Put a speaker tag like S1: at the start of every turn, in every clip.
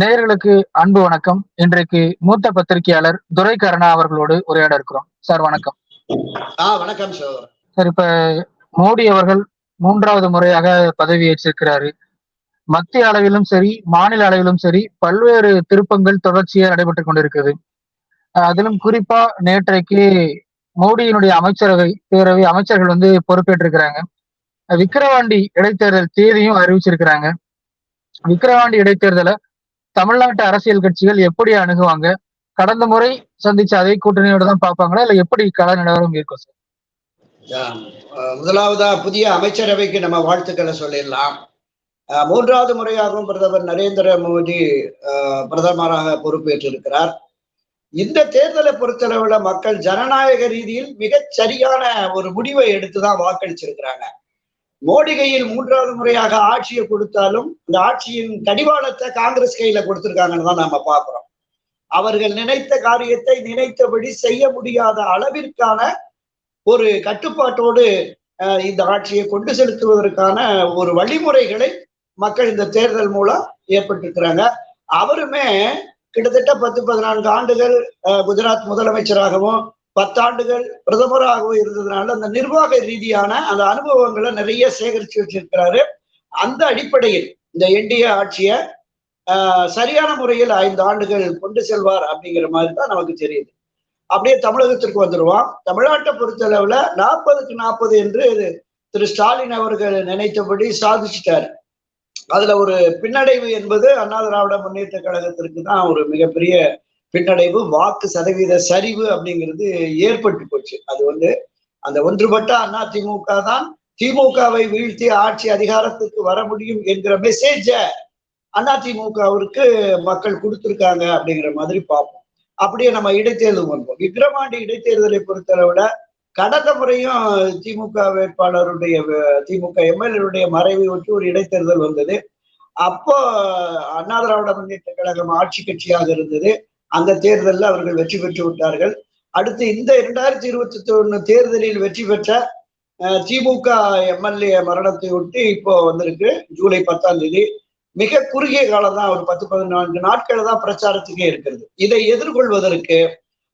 S1: நேயர்களுக்கு அன்பு வணக்கம். இன்றைக்கு மூத்த பத்திரிகையாளர் துரை கருணா அவர்களோடு உரையாட இருக்கிறோம். சார் வணக்கம்.
S2: வணக்கம்
S1: சார் இப்ப மோடி அவர்கள் மூன்றாவது முறையாக பதவி ஏற்றிருக்கிறாரு. மத்திய அளவிலும் சரி மாநில அளவிலும் சரி பல்வேறு திருப்பங்கள் தொடர்ச்சியாக நடைபெற்றுக் கொண்டிருக்குது. அதிலும் குறிப்பா நேற்றைக்கு மோடியினுடைய அமைச்சரவை பேரவை அமைச்சர்கள் வந்து பொறுப்பேற்றிருக்கிறாங்க. விக்கிரவாண்டி இடைத்தேர்தல் தேதியும் அறிவிச்சிருக்கிறாங்க. விக்கிரவாண்டி இடைத்தேர்தலை தமிழ்நாட்டு அரசியல் கட்சிகள் எப்படி அணுகுவாங்க? கடந்த முறை சந்திச்ச அதே கூட்டணியோட தான் பார்ப்பாங்களா? இல்ல எப்படி கள நிலவரம் இருக்கும் சார்?
S2: முதலாவதா புதிய அமைச்சரவைக்கு நம்ம வாழ்த்துக்களை சொல்லிடலாம். அஹ், மூன்றாவது முறையாகவும் பிரதமர் நரேந்திர மோடி பிரதமராக பொறுப்பேற்றிருக்கிறார். இந்த தேர்தலை பொறுத்தளவுல மக்கள் ஜனநாயக ரீதியில் மிகச் சரியான ஒரு முடிவை எடுத்துதான் வாக்களிச்சிருக்கிறாங்க. மோடி கையில் மூன்றாவது முறையாக ஆட்சியை கொடுத்தாலும் இந்த ஆட்சியின் கடிவாளத்தை காங்கிரஸ் கையில கொடுத்திருக்காங்கன்னு தான் நாம பாக்குறோம் அவர்கள் நினைத்த காரியத்தை நினைத்தபடி செய்ய முடியாத அளவிற்கான ஒரு கட்டுப்பாட்டோடு இந்த ஆட்சியை கொண்டு செலுத்துவதற்கான ஒரு வழிமுறைகளை மக்கள் இந்த தேர்தல் மூலம் ஏற்பட்டிருக்கிறாங்க. அவருமே கிட்டத்தட்ட பத்து பதினான்கு ஆண்டுகள் அஹ், குஜராத் முதலமைச்சராகவும் பத்தாண்டுகள் பிரதமராகவும் இருந்ததுனால அந்த நிர்வாக ரீதியான அந்த அனுபவங்களை நிறைய சேகரித்து வச்சிருக்கிறாரு. அந்த அடிப்படையில் இந்த என்டிஏ ஆட்சியை ஆஹ், சரியான முறையில் ஐந்து ஆண்டுகள் கொண்டு செல்வார் அப்படிங்கிற மாதிரி தான் நமக்கு தெரியுது. அப்படியே தமிழகத்திற்கு வந்துடுவான் தமிழ்நாட்டை பொறுத்தளவுல நாற்பதுக்கு நாற்பது என்று திரு ஸ்டாலின் அவர்கள் நினைத்தபடி சாதிச்சிட்டாரு. அதுல ஒரு பின்னடைவு என்பது அண்ணா திராவிட முன்னேற்ற கழகத்திற்கு தான் ஒரு மிகப்பெரிய பின்னடைவு வாக்கு சதவீத சரிவு அப்படிங்கிறது ஏற்பட்டு போச்சு. அது வந்து அந்த ஒன்றுபட்ட அண்ணா திமுக தான் திமுகவை வீழ்த்தி ஆட்சி அதிகாரத்துக்கு வர முடியும் என்கிற மெசேஜ அண்ணா திமுகவிற்கு மக்கள் கொடுத்துருக்காங்க அப்படிங்கிற மாதிரி பார்ப்போம். அப்படியே நம்ம இடைத்தேர்தல் வந்தோம் விக்ரமாண்டி இடைத்தேர்தலை பொறுத்தளவுல கடந்த முறையும் திமுக வேட்பாளருடைய திமுக எம்எல்ஏருடைய மறைவை ஒட்டி ஒரு இடைத்தேர்தல் வந்தது. அப்போ அண்ணா திராவிட முன்னேற்ற கழகம் ஆட்சி கட்சியாக இருந்தது. அந்த தேர்தலில் அவர்கள் வெற்றி பெற்று விட்டார்கள். அடுத்து இந்த இரண்டாயிரத்தி இருபத்தி ஒன்று தேர்தலில் வெற்றி பெற்ற அஹ், திமுக எம்எல்ஏ மரணத்தை ஒட்டி இப்போ வந்திருக்கு ஜூலை பத்தாம் தேதி. மிக குறுகிய காலம் தான் ஒரு பத்து பதினான்கு நாட்கள் தான் பிரச்சாரத்துக்கே இருக்கிறது. இதை எதிர்கொள்வதற்கு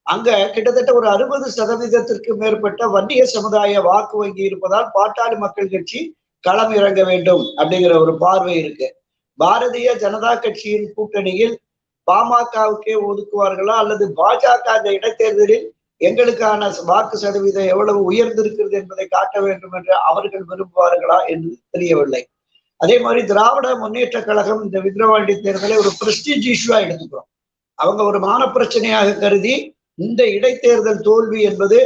S2: அங்க கிட்டத்தட்ட ஒரு அறுபது சதவீதத்திற்கு மேற்பட்ட வன்னிய சமுதாய வாக்கு வங்கி இருப்பதால் பாட்டாளி மக்கள் கட்சி களம் இறங்க வேண்டும் அப்படிங்கிற ஒரு பார்வை இருக்கு. பாரதிய ஜனதா கட்சியின் கூட்டணியில் பாமகவுக்கே ஒதுக்குவார்களா அல்லது பாஜக அந்த இடைத்தேர்தலில் எங்களுக்கான வாக்கு சதவீதம் எவ்வளவு உயர்ந்திருக்கிறது என்பதை காட்ட வேண்டும் என்று அவர்கள் விரும்புவார்களா என்று தெரியவில்லை. அதே மாதிரி திராவிட முன்னேற்ற கழகம் இந்த விக்கிரவாண்டி தேர்தலை ஒரு பிரஸ்டீஜ் இஷ்யூவா எடுத்துக்கிறோம். அவங்க ஒரு மான பிரச்சனையாக கருதி இந்த இடைத்தேர்தல் தோல்வி என்பது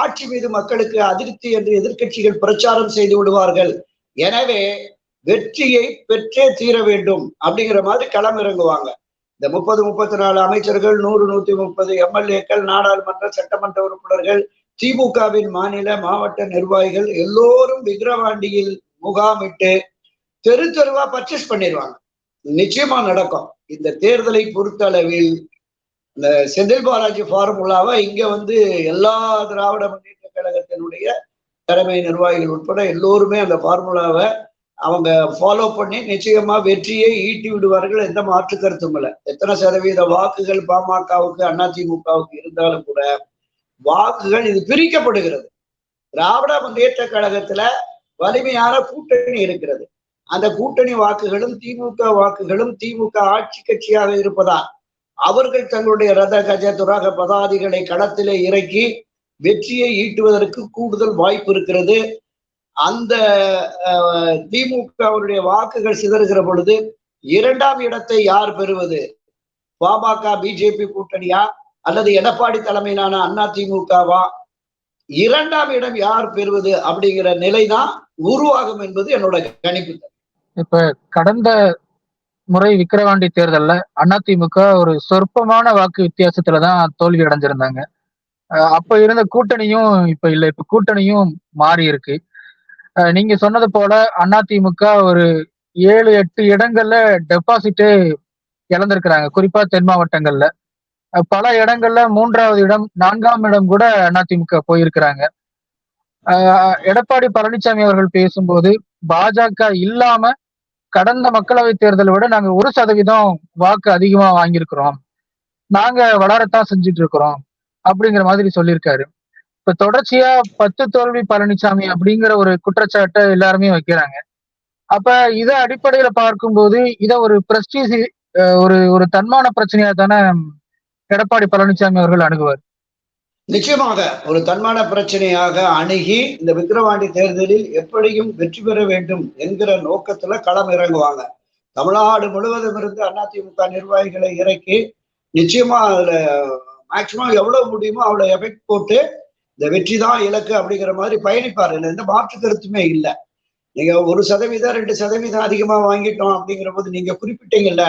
S2: ஆட்சி மீது மக்களுக்கு அதிருப்தி என்று எதிர்க்கட்சிகள் பிரச்சாரம் செய்து விடுவார்கள். எனவே வெற்றியை பெற்றே தீர வேண்டும் அப்படிங்கிற மாதிரி களம் இறங்குவாங்க இந்த முப்பது முப்பத்தி நாலு அமைச்சர்கள் நூறு நூத்தி முப்பது எம்எல்ஏக்கள் நாடாளுமன்ற சட்டமன்ற உறுப்பினர்கள் திமுகவின் மாநில மாவட்ட நிர்வாகிகள் எல்லோரும் விக்கிரவாண்டியில் முகாமிட்டு தெரு தெருவா பர்ச்சேஸ் பண்ணிடுவாங்க நிச்சயமா நடக்கும். இந்த தேர்தலை பொறுத்த அளவில் இந்த செந்தில் பாலாஜி ஃபார்முலாவை இங்க வந்து எல்லா திராவிட முன்னேற்ற கழகத்தினுடைய தலைமை நிர்வாகிகள் உட்பட எல்லோருமே அந்த ஃபார்முலாவை அவங்க ஃபாலோ பண்ணி நிச்சயமா வெற்றியை ஈட்டி விடுவார்கள் எந்த மாற்று கருத்தும் இல்லை. எத்தனை சதவீத வாக்குகள் பாமகவுக்கு அதிமுகவுக்கு இருந்தாலும் கூட வாக்குகள் இது பிரிக்கப்படுகிறது. திராவிட முன்னேற்ற கழகத்துல வலிமையான கூட்டணி இருக்கிறது. அந்த கூட்டணி வாக்குகளும் திமுக வாக்குகளும் திமுக ஆட்சி கட்சியாக இருப்பதால் அவர்கள் தங்களுடைய ரத கஜ துராக பதாதிகளை களத்திலே இறக்கி வெற்றியை ஈட்டுவதற்கு கூடுதல் வாய்ப்பு இருக்கிறது. அந்த திமுகவுடைய வாக்குகள் சிதறுகிற பொழுது இரண்டாம் இடத்தை யார் பெறுவது? பாமக பிஜேபி கூட்டணியா? அல்லது எடப்பாடி தலைமையிலான அண்ணா திமுகவா? இரண்டாம் இடம் யார் பெறுவது அப்படிங்கிற நிலைதான் உருவாகும் என்பது என்னோட கணிப்பு.
S1: இப்ப கடந்த முறை விக்கிரவாண்டி தேர்தல்ல அதிமுக ஒரு சொற்பமான வாக்கு வித்தியாசத்துல தான் தோல்வி அடைஞ்சிருந்தாங்க. அப்ப இருந்த கூட்டணியும் இப்ப இல்ல. இப்ப கூட்டணியும் மாறி இருக்கு. நீங்க சொன்னது போல அதிமுக ஒரு ஏழு எட்டு இடங்கள்ல டெபாசிட்டு இழந்திருக்கிறாங்க. குறிப்பா தென் மாவட்டங்கள்ல. பல இடங்கள்ல மூன்றாவது இடம் நான்காம் இடம் கூட அதிமுக போயிருக்கிறாங்க. எடப்பாடி பழனிசாமி அவர்கள் பேசும்போது பாஜக இல்லாம கடந்த மக்களவை தேர்தலை விட நாங்க ஒரு சதவீதம் வாக்கு அதிகமா வாங்கியிருக்கிறோம். நாங்க வளரத்தான் செஞ்சுட்டு இருக்கிறோம். அப்படிங்கிற மாதிரி சொல்லியிருக்காரு. இப்ப தொடர்ச்சியா பத்து தோல்வி பழனிசாமி அப்படிங்கிற ஒரு குற்றச்சாட்டை எல்லாருமே வைக்கிறாங்க. அப்ப இத அடிப்படையில பார்க்கும்போது இத ஒரு பிரஸ்டீஜ் ஒரு ஒரு தன்மான பிரச்சனையா தானே எடப்பாடி பழனிசாமி அவர்கள் அணுகுவார்.
S2: நிச்சயமாக ஒரு தன்மான பிரச்சனையாக அணுகி இந்த விக்கிரவாண்டி தேர்தலில் எப்படியும் வெற்றி பெற வேண்டும் என்கிற நோக்கத்துல களம் இறங்குவாங்க. தமிழ்நாடு முழுவதும் இருந்து அதிமுக நிர்வாகிகளை இறக்கி நிச்சயமா அதுல மேக்சிமம் எவ்வளவு முடியுமோ அவ்வளவு எஃபெக்ட் போட்டு இந்த வெற்றி தான் இலக்கு அப்படிங்கிற மாதிரி பயணிப்பார். எந்த மாற்று கருத்துமே இல்லை. நீங்க ஒரு சதவீதம் ரெண்டு சதவீதம் அதிகமா வாங்கிட்டோம் அப்படிங்கிற போது நீங்க குறிப்பிட்டீங்கல்ல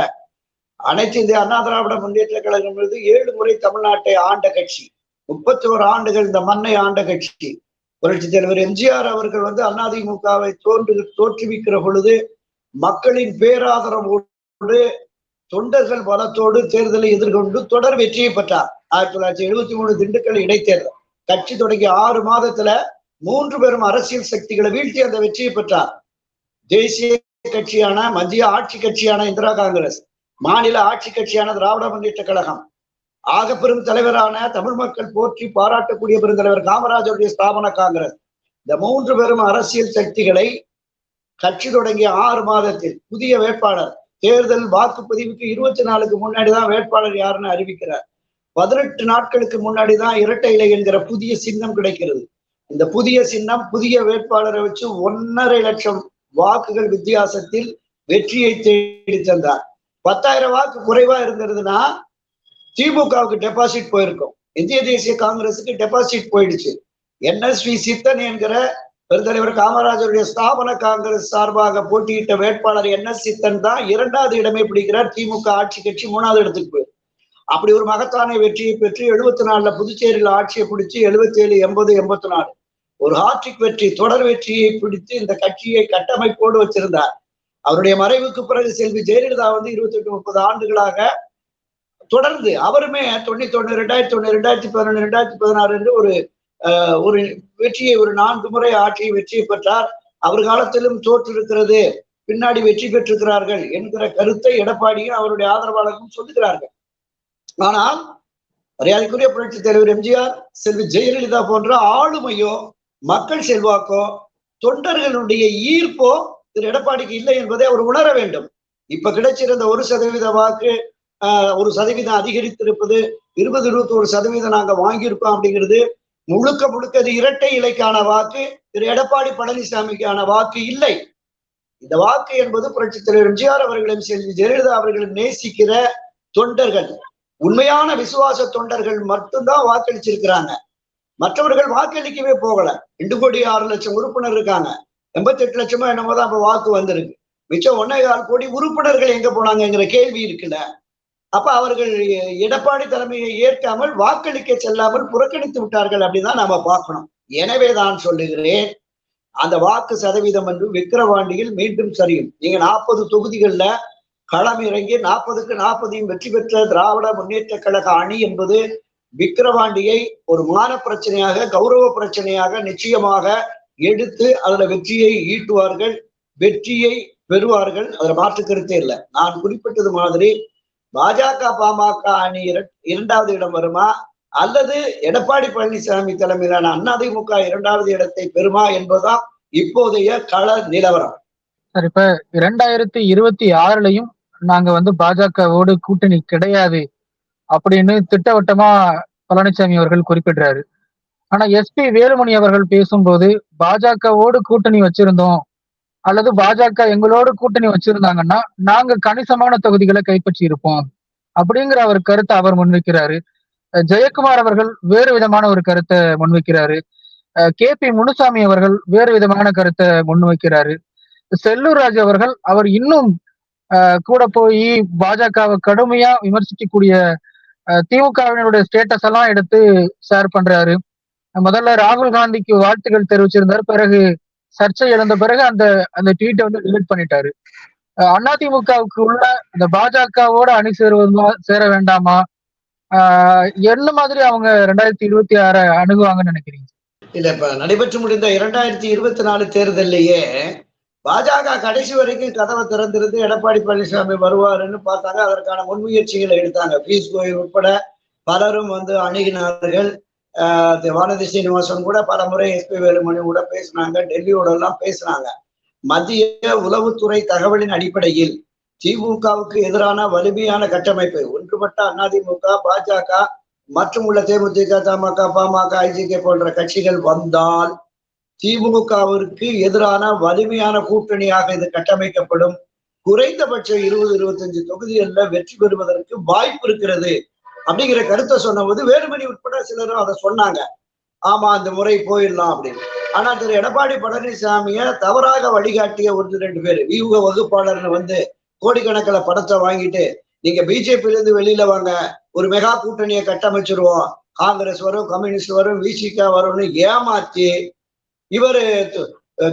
S2: அனைத்து இந்திய அண்ணா திராவிட முன்னேற்ற கழகம் என்பது ஏழு முறை தமிழ்நாட்டை ஆண்ட கட்சி முப்பத்தி ஒரு ஆண்டுகள் இந்த மண்ணை ஆண்ட கட்சி. புரட்சி தலைவர் எம்ஜிஆர் அவர்கள் வந்து அதிமுகவை தோன்று தோற்றுவிக்கிற பொழுது மக்களின் பேராதரவோடு தொண்டர்கள் பலத்தோடு தேர்தலை எதிர்கொண்டு தொடர் வெற்றியை பெற்றார். ஆயிரத்தி தொள்ளாயிரத்தி எழுபத்தி மூணு திண்டுக்கல் இடைத்தேர்தல். கட்சி தொடங்கிய ஆறு மாதத்துல மூன்று பெரும் அரசியல் சக்திகளை வீழ்த்தி அந்த வெற்றியை பெற்றார். தேசிய கட்சியான மத்திய ஆட்சி கட்சியான இந்திரா காங்கிரஸ் மாநில ஆட்சி கட்சியான திராவிட முன்னேற்ற கழகம். ஆக பெரும் தலைவரான தமிழ் மக்கள் போற்றி பாராட்டக்கூடிய பெருந்தலைவர் காமராஜருடைய ஸ்தாபன காங்கிரஸ். இந்த மூன்று பெரும் அரசியல் சக்திகளை கட்சி தொடங்கிய ஆறு மாதத்தில் புதிய வேட்பாளர் தேர்தல் வாக்குப்பதிவுக்கு இருபத்தி நாலுக்கு முன்னாடிதான் வேட்பாளர் யாருன்னு அறிவிக்கிறார். பதினெட்டு நாட்களுக்கு முன்னாடி தான் இரட்டை இலை என்கிற புதிய சின்னம் கிடைக்கிறது. இந்த புதிய சின்னம் புதிய வேட்பாளரை வச்சு ஒன்னரை லட்சம் வாக்குகள் வித்தியாசத்தில் வெற்றியை தேடி தந்தார். பத்தாயிரம் வாக்கு குறைவா இருந்ததுன்னா திமுகவுக்கு டெபாசிட் போயிருக்கும். இந்திய தேசிய காங்கிரசுக்கு டெபாசிட் போயிடுச்சு. என்எஸ்வி சித்தன் என்கிற பெருந்தலைவர் காமராஜருடைய ஸ்தாபன காங்கிரஸ் சார்பாக போட்டியிட்ட வேட்பாளர் என் எஸ் சித்தன் தான் இரண்டாவது இடமே பிடிக்கிறார் திமுக ஆட்சி கட்சி மூணாவது இடத்துக்கு போய் அப்படி ஒரு மகத்தான வெற்றியை பெற்று எழுபத்தி நாலுல புதுச்சேரியில ஆட்சியை பிடிச்சு எழுபத்தி ஏழு எண்பது எண்பத்தி நாலு ஒரு ஹாட்ரிக் வெற்றி தொடர் வெற்றியை பிடித்து இந்த கட்சியை கட்டமைப்போடு வச்சிருந்தார். அவருடைய மறைவுக்கு பிறகு செல்வி ஜெயலலிதா வந்து இருபத்தி எட்டு முப்பது ஆண்டுகளாக தொடர்ந்து அவருமே தொண்ணூத்தி ஒண்ணு ரெண்டாயிரத்தி ஒண்ணு ரெண்டாயிரத்தி பதினொன்று ரெண்டாயிரத்தி பதினாறு என்று ஒரு ஒரு வெற்றியை ஒரு நான்கு முறை ஆட்சியை வெற்றியை பெற்றார். அவர் காலத்திலும் தோற்றிருக்கிறது. பின்னாடி வெற்றி பெற்றிருக்கிறார்கள் என்கிற கருத்தை எடப்பாடியும் அவருடைய ஆதரவாளர்களும் சொல்லுகிறார்கள். ஆனால் மரியாதைக்குரிய புரட்சி தலைவர் எம்ஜிஆர் செல்வி ஜெயலலிதா போன்ற ஆளுமையோ மக்கள் செல்வாக்கோ தொண்டர்களுடைய ஈர்ப்போ திரு எடப்பாடிக்கு இல்லை என்பதை அவர் உணர வேண்டும். இப்ப கிடைச்சிருந்த ஒரு சதவீத வாக்கு ஒரு சதவீதம் அதிகரித்திருப்பது இருபது இருபத்தி ஒரு சதவீதம் நாங்க வாங்கியிருக்கோம் அப்படிங்கிறது முழுக்க முழுக்க அது இரட்டை இலைக்கான வாக்கு திரு எடப்பாடி பழனிசாமிக்கான வாக்கு இல்லை. இந்த வாக்கு என்பது புரட்சி தலைவர் எம்ஜிஆர் அவர்களும் செல்வி ஜெயலலிதா அவர்களும் நேசிக்கிற தொண்டர்கள். உண்மையான விசுவாச தொண்டர்கள் மட்டும்தான் வாக்களிச்சிருக்கிறாங்க. மற்றவர்கள் வாக்களிக்கவே போகல. ரெண்டு கோடி ஆறு லட்சம் உறுப்பினர் இருக்காங்க. எண்பத்தி எட்டு லட்சமா என்னமோ தான் இப்ப வாக்கு வந்திருக்கு. மிச்சம் ஒன்னே கால் கோடி உறுப்பினர்கள் எங்க போனாங்கிற கேள்வி இருக்குல்ல. அப்ப அவர்கள் எடப்பாடி தலைமையை ஏற்காமல் வாக்களிக்க செல்லாமல் புறக்கணித்து விட்டார்கள் அப்படின்னு நாம பார்க்கணும். எனவே தான் சொல்லுகிறேன் அந்த வாக்கு சதவீதம் என்று விக்கிரவாண்டியில் மீண்டும் சரியும். நீங்க நாற்பது தொகுதிகள்ல களம் இறங்கி நாற்பதுக்கு நாற்பதையும் வெற்றி பெற்ற திராவிட முன்னேற்ற கழக அணி என்பது விக்கிரவாண்டியை ஒரு மான பிரச்சனையாக கௌரவ பிரச்சனையாக நிச்சயமாக எடுத்து அதுல வெற்றியை ஈட்டுவார்கள் வெற்றியை பெறுவார்கள். அதுல மாற்று கருத்தே இல்லை. நான் குறிப்பிட்டது மாதிரி பாஜக பாமக அணி இரண்டாவது இடம் வருமா? அல்லது எடப்பாடி பழனிசாமி தலைமையிலான அதிமுக இரண்டாவது இடத்தை பெறுமா என்பதுதான் இப்போதைய கள நிலவரம்.
S1: சார் இப்ப இரண்டாயிரத்தி இருபத்தி ஆறுலயும் நாங்க வந்து பாஜகவோடு கூட்டணி கிடையாது அப்படின்னு திட்டவட்டமா பழனிசாமி அவர்கள் குறிப்பிடுறாரு. ஆனா எஸ்பி வேலுமணி அவர்கள் பேசும்போது பாஜகவோடு கூட்டணி வச்சிருந்தோம் அல்லது பாஜக எங்களோடு கூட்டணி வச்சிருந்தாங்கன்னா நாங்க கணிசமான தொகுதிகளை கைப்பற்றி இருப்போம் அப்படிங்கிற அவர் கருத்தை அவர் முன்வைக்கிறாரு. ஜெயக்குமார் அவர்கள் வேறு விதமான ஒரு கருத்தை முன்வைக்கிறாரு. கே பி முனுசாமி அவர்கள் வேறு விதமான கருத்தை முன்வைக்கிறாரு. செல்லூர் ராஜ் அவர்கள் அவர் இன்னும் கூட போய் பாஜகவை கடுமையா விமர்சிக்கக்கூடிய திமுகவினருடைய ஸ்டேட்டஸ் எல்லாம் எடுத்து ஷேர் பண்றாரு. முதல்ல ராகுல் காந்திக்கு வாழ்த்துக்கள் தெரிவிச்சிருந்தார். பிறகு சர்ச்சை எழுந்த பிறகு அந்த அந்த ட்வீட்டை வந்து டிலீட் பண்ணிட்டாரு. அதிமுகவுக்கு உள்ள அந்த பாஜகவோட அணி சேருவதுமா சேர வேண்டாமா? என்ன மாதிரி அவங்க ரெண்டாயிரத்தி இருபத்தி ஆறு அணுகுவாங்கன்னு நினைக்கிறீங்க?
S2: இல்ல இப்ப நடைபெற்று முடிந்த இரண்டாயிரத்தி இருபத்தி நாலு தேர்தலையே பாஜக கடைசி வரைக்கும் கதவை திறந்திருந்து எடப்பாடி பழனிசாமி வருவாருன்னு பார்த்தாங்க. அதற்கான முன்முயற்சிகளை எடுத்தாங்க. பீஸ் கோயில் உட்பட பலரும் வந்து அணுகினார்கள். ஆஹ் வானதி சீனிவாசன் கூட பல முறை எஸ்பி வேலுமணி கூட பேசினாங்க. டெல்லியோட எல்லாம் பேசினாங்க. மத்திய உளவுத்துறை தகவலின் அடிப்படையில் திமுகவுக்கு எதிரான வலிமையான கட்டமைப்பு ஒன்றுபட்ட அதிமுக பாஜக மற்றும் உள்ள தேமுதிக தமாக பாமக ஐஜிகே போன்ற கட்சிகள் வந்தால் திமுகவிற்கு எதிரான வலிமையான கூட்டணியாக இது கட்டமைக்கப்படும். குறைந்தபட்சம் இருபது இருபத்தஞ்சு தொகுதிகளில் வெற்றி பெறுவதற்கு வாய்ப்பு இருக்கிறது. அப்படிங்கிற கருத்தை சொன்னபோது வேலுமணி உட்பட சிலரும் அதை சொன்னாங்க. ஆமா அந்த முறை போயிடலாம் அப்படின்னு. ஆனா திரு. எடப்பாடி பழனிசாமிய தவறாக வழிகாட்டிய ஒன்று ரெண்டு பேர். வியூக வகுப்பாளர்னு வந்து கோடிக்கணக்கில் படத்தை வாங்கிட்டு நீங்க பிஜேபியில இருந்து வெளியில வாங்க ஒரு மெகா கூட்டணியை கட்டமைச்சிருவோம். காங்கிரஸ் வரும் கம்யூனிஸ்ட் வரும் விசிகா வரும்னு ஏமாத்தி இவரு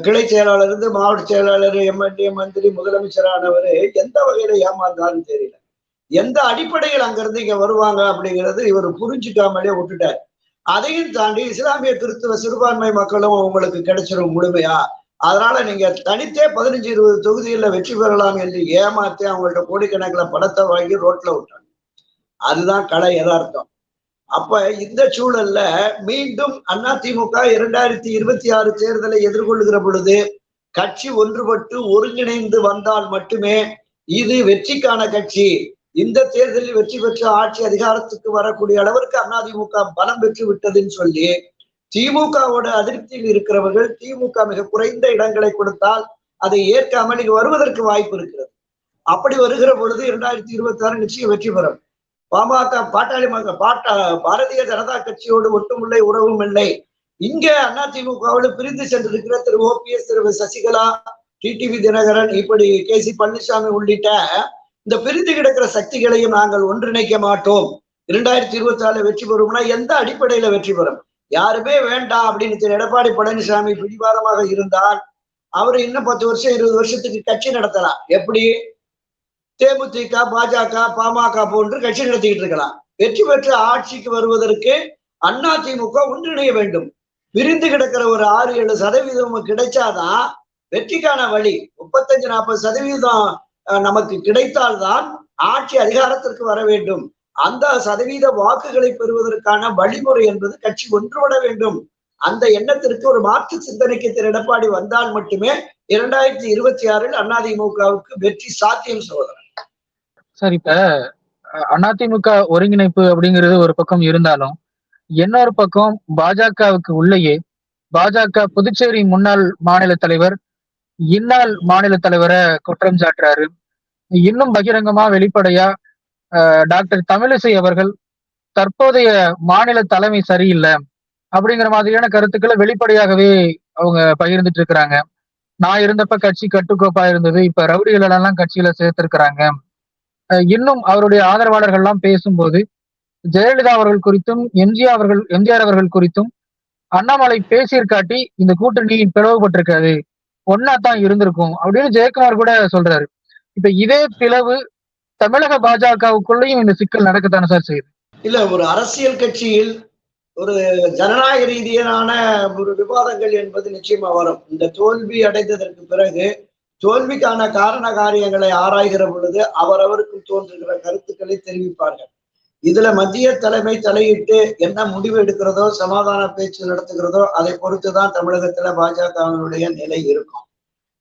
S2: கிளை செயலாளர் இருந்து மாவட்ட செயலாளர் எம்எல்ஏ மந்திரி முதலமைச்சரானவர் எந்த வகையில ஏமாந்தாருன்னு தெரியல. எந்த அடிப்படையில் அங்கிருந்து இங்க வருவாங்க அப்படிங்கிறது இவர் புரிஞ்சுக்காமலே விட்டுட்டார். அதையும் தாண்டி இஸ்லாமிய கிறிஸ்துவ சிறுபான்மை மக்களும் உங்களுக்கு கிடைச்சிரும் முழுமையா. அதனால நீங்க தனித்தே பதினஞ்சு இருபது தொகுதிகளில் வெற்றி பெறலாம் என்று ஏமாத்தி அவங்கள்ட்ட கோடிக்கணக்கில் படத்தை வாங்கி ரோட்ல விட்டாங்க. அதுதான் கலை யதார்த்தம். அப்ப இந்த சூழல்ல மீண்டும் அதிமுக இரண்டாயிரத்தி இருபத்தி ஆறு தேர்தலை எதிர்கொள்கிற பொழுது கட்சி ஒன்றுபட்டு ஒருங்கிணைந்து வந்தால் மட்டுமே இது வெற்றிக்கான கட்சி. இந்த தேர்தலில் வெற்றி பெற்ற ஆட்சி அதிகாரத்துக்கு வரக்கூடிய அளவிற்கு அதிமுக பலம் பெற்று விட்டதுன்னு சொல்லி திமுகவோட அதிருப்தியில் இருக்கிறவர்கள் திமுக மிக குறைந்த இடங்களை கொடுத்தால் அதை ஏற்காமல் இங்கு வருவதற்கு வாய்ப்பு இருக்கிறது. அப்படி வருகிற பொழுது இரண்டாயிரத்தி இருபத்தி ஆறு நிச்சயம் வெற்றி பெறும். பாமக பாட்டாளி மக்கள் பாட்டா பாரதிய ஜனதா கட்சியோடு ஒட்டுமில்லை உறவும் இல்லை. இங்க அதிமுகவோடு பிரிந்து சென்றிருக்கிற திரு ஓபிஎஸ் திரு சசிகலா டிடிவி தினகரன் இப்படி கே சி பழனிசாமி உள்ளிட்ட இந்த பிரிந்து கிடக்கிற சக்திகளையும் நாங்கள் ஒன்றிணைக்க மாட்டோம். இரண்டாயிரத்தி இருபத்தி ஆறுல வெற்றி பெறும்னா எந்த அடிப்படையில வெற்றி பெறும்? யாருமே வேண்டாம் அப்படின்னு திரு எடப்பாடி பழனிசாமி பிடிவாதமாக இருந்தால் அவர் இன்னும் பத்து வருஷம் இருபது வருஷத்துக்கு கட்சி நடத்தலாம். எப்படி? தேமுதிக பாஜக பாமக போன்று கட்சி நடத்திக்கிட்டு இருக்கலாம். வெற்றி பெற்று ஆட்சிக்கு வருவதற்கு அண்ணா திமுக ஒன்றிணைய வேண்டும். விரிந்து கிடக்கிற ஒரு ஆறு ஏழு சதவீதம் கிடைச்சாதான் வெற்றிக்கான வழி. முப்பத்தஞ்சு நாற்பது சதவீதம் நமக்கு கிடைத்தால்தான் ஆட்சி அதிகாரத்திற்கு வர வேண்டும். அந்த சதவீத வாக்குகளை பெறுவதற்கான வழிமுறை என்பது கட்சி ஒன்றுபட வேண்டும். அந்த எண்ணத்திற்கு ஒரு மாற்று சிந்தனைக்கு திரு எடப்பாடி வந்தால் மட்டுமே இரண்டாயிரத்தி இருபத்தி ஆறில் அதிமுகவுக்கு வெற்றி சாத்தியம் சோதனை.
S1: சார் இப்ப அதிமுக ஒருங்கிணைப்பு அப்படிங்கிறது ஒரு பக்கம் இருந்தாலும் இன்னொரு பக்கம் பாஜகவுக்கு உள்ளேயே பாஜக புதுச்சேரி முன்னாள் மாநில தலைவர் இந்நாள் மாநில தலைவரை குற்றம் சாட்டுறாரு. இன்னும் பகிரங்கமா வெளிப்படையா டாக்டர் தமிழிசை அவர்கள் தற்போதைய மாநில தலைமை சரியில்லை அப்படிங்கிற மாதிரியான கருத்துக்களை வெளிப்படையாகவே அவங்க பகிர்ந்துட்டு இருக்கிறாங்க. நான் இருந்தப்ப கட்சி கட்டுக்கோப்பா இருந்தது இப்ப ரவுடிகள் எல்லாம் கட்சியில சேர்த்திருக்கிறாங்க. இன்னும் அவருடைய ஆதரவாளர்கள் எல்லாம் பேசும்போது ஜெயலலிதா அவர்கள் குறித்தும் எம்ஜிஆர் அவர்கள் எம்ஜிஆர் அவர்கள் குறித்தும் அண்ணாமலை பேசியிருக்காட்டி இந்த கூட்டணி பிளவுபட்டிருக்காது. ஒன்னா தான் இருந்திருக்கும் அப்படின்னு ஜெயக்குமார் கூட சொல்றாரு. இப்ப இதே பிளவு தமிழக பாஜகவுக்குள்ளேயும் இந்த சிக்கல் நடக்கத்தானே சார் செய்யுது?
S2: இல்ல ஒரு அரசியல் கட்சியில் ஒரு ஜனநாயக ரீதியான ஒரு விவாதங்கள் என்பது நிச்சயமா வரும். இந்த தோல்வி அடைந்ததற்கு பிறகு தோல்விக்கான காரண காரியங்களை ஆராய்கிற பொழுது அவரவருக்கும் தோன்றுகிற கருத்துக்களை தெரிவிப்பார்கள். இதுல மத்திய தலைமை தலையிட்டு என்ன முடிவு எடுக்கிறதோ சமாதான பேச்சு நடத்துகிறதோ அதை பொறுத்துதான் தமிழகத்துல பாஜகவினுடைய நிலை இருக்கும்.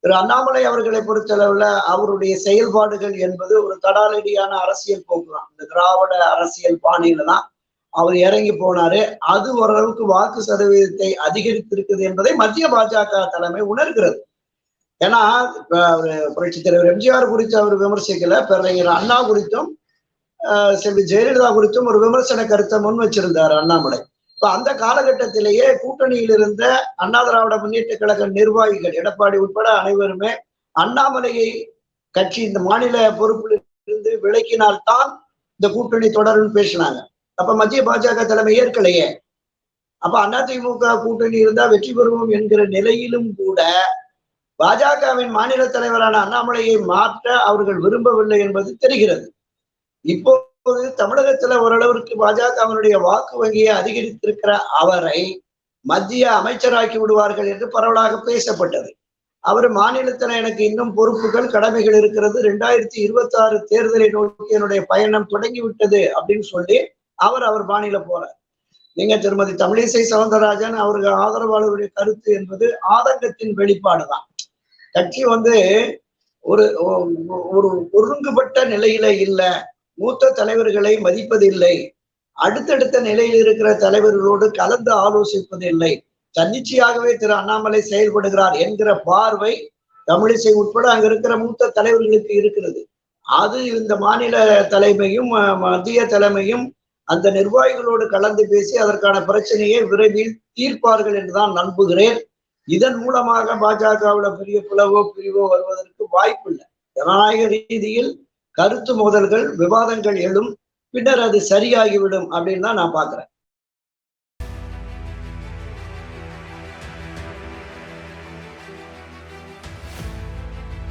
S2: திரு அண்ணாமலை அவர்களை பொறுத்தளவுல அவருடைய செயல்பாடுகள் என்பது ஒரு தடாலடியான அரசியல் போக்கு தான் இந்த திராவிட அரசியல் பாணியில தான் அவர் இறங்கி போனாரு. அது ஓரளவுக்கு வாக்கு சதவீதத்தை அதிகரித்திருக்குது என்பதை மத்திய பாஜக தலைமை உணர்கிறது. ஏன்னா புரட்சி தலைவர் எம்ஜிஆர் குறித்து அவர் விமர்சிக்கல பேரறிஞர் அண்ணா குறித்தும் செல்வி ஜெயலலிதா குறித்தும் ஒரு விமர்சன கருத்தை முன் வச்சிருந்தார் அண்ணாமலை. இப்ப அந்த காலகட்டத்திலேயே கூட்டணியில் இருந்த அண்ணா திராவிட முன்னேற்ற கழக நிர்வாகிகள் எடப்பாடி உட்பட அனைவருமே அண்ணாமலையை கட்சி இந்த மாநில பொறுப்பில் இருந்து விலக்கினால்தான் இந்த கூட்டணி தொடரும் பேசினாங்க. அப்ப மத்திய பாஜக தலைமை ஏற்கலையே. அப்ப அதிமுக கூட்டணி இருந்தா வெற்றி பெறுவோம் என்கிற நிலையிலும் கூட பாஜகவின் மாநில தலைவரான அண்ணாமலையை மாற்ற அவர்கள் விரும்பவில்லை என்பது தெரிகிறது. இப்போது தமிழகத்துல ஓரளவிற்கு பாஜகவினுடைய வாக்கு வங்கியை அதிகரித்திருக்கிற அவரை மத்திய அமைச்சராக்கி விடுவார்கள் என்று பரவலாக பேசப்பட்டது. அவர் மாநிலத்தில் எனக்கு இன்னும் பொறுப்புகள் கடமைகள் இருக்கிறது. ரெண்டாயிரத்தி இருபத்தி ஆறு தேர்தலை நோக்கி என்னுடைய பயணம் தொடங்கி விட்டது அப்படின்னு சொல்லி அவர் அவர் மாநில போறார். நீங்க திருமதி தமிழிசை சவுந்தரராஜன் அவர்கள் ஆதரவாளருடைய கருத்து என்பது ஆதங்கத்தின் வெளிப்பாடுதான். கட்சி வந்து ஒரு ஒரு ஒருங்குபட்ட நிலையில இல்ல. மூத்த தலைவர்களை மதிப்பதில்லை. அடுத்தடுத்த நிலையில் இருக்கிற தலைவர்களோடு கலந்து ஆலோசிப்பதில்லை. தன்னிச்சையாகவே திரு அண்ணாமலை செயல்படுகிறார் என்கிற பார்வை தமிழிசை உட்பட அங்க இருக்கிற மூத்த தலைவர்களுக்கு இருக்கிறது. அது இந்த மாநில தலைமையும் மத்திய தலைமையும் அந்த நிர்வாகிகளோடு கலந்து பேசி அதற்கான பிரச்சனையை விரைவில் தீர்ப்பார்கள் என்றுதான் நம்புகிறேன். இதன் மூலமாக பாஜகவுல பெரிய பிளவோ பிரிவோ வருவதற்கு வாய்ப்பு இல்லை ஜனநாயக ரீதியில் கருத்து மோதல்கள் விவாதங்கள் எழும் பின்னர் அது சரியாகிவிடும் அப்படின்னு தான் நான் பாக்குறேன்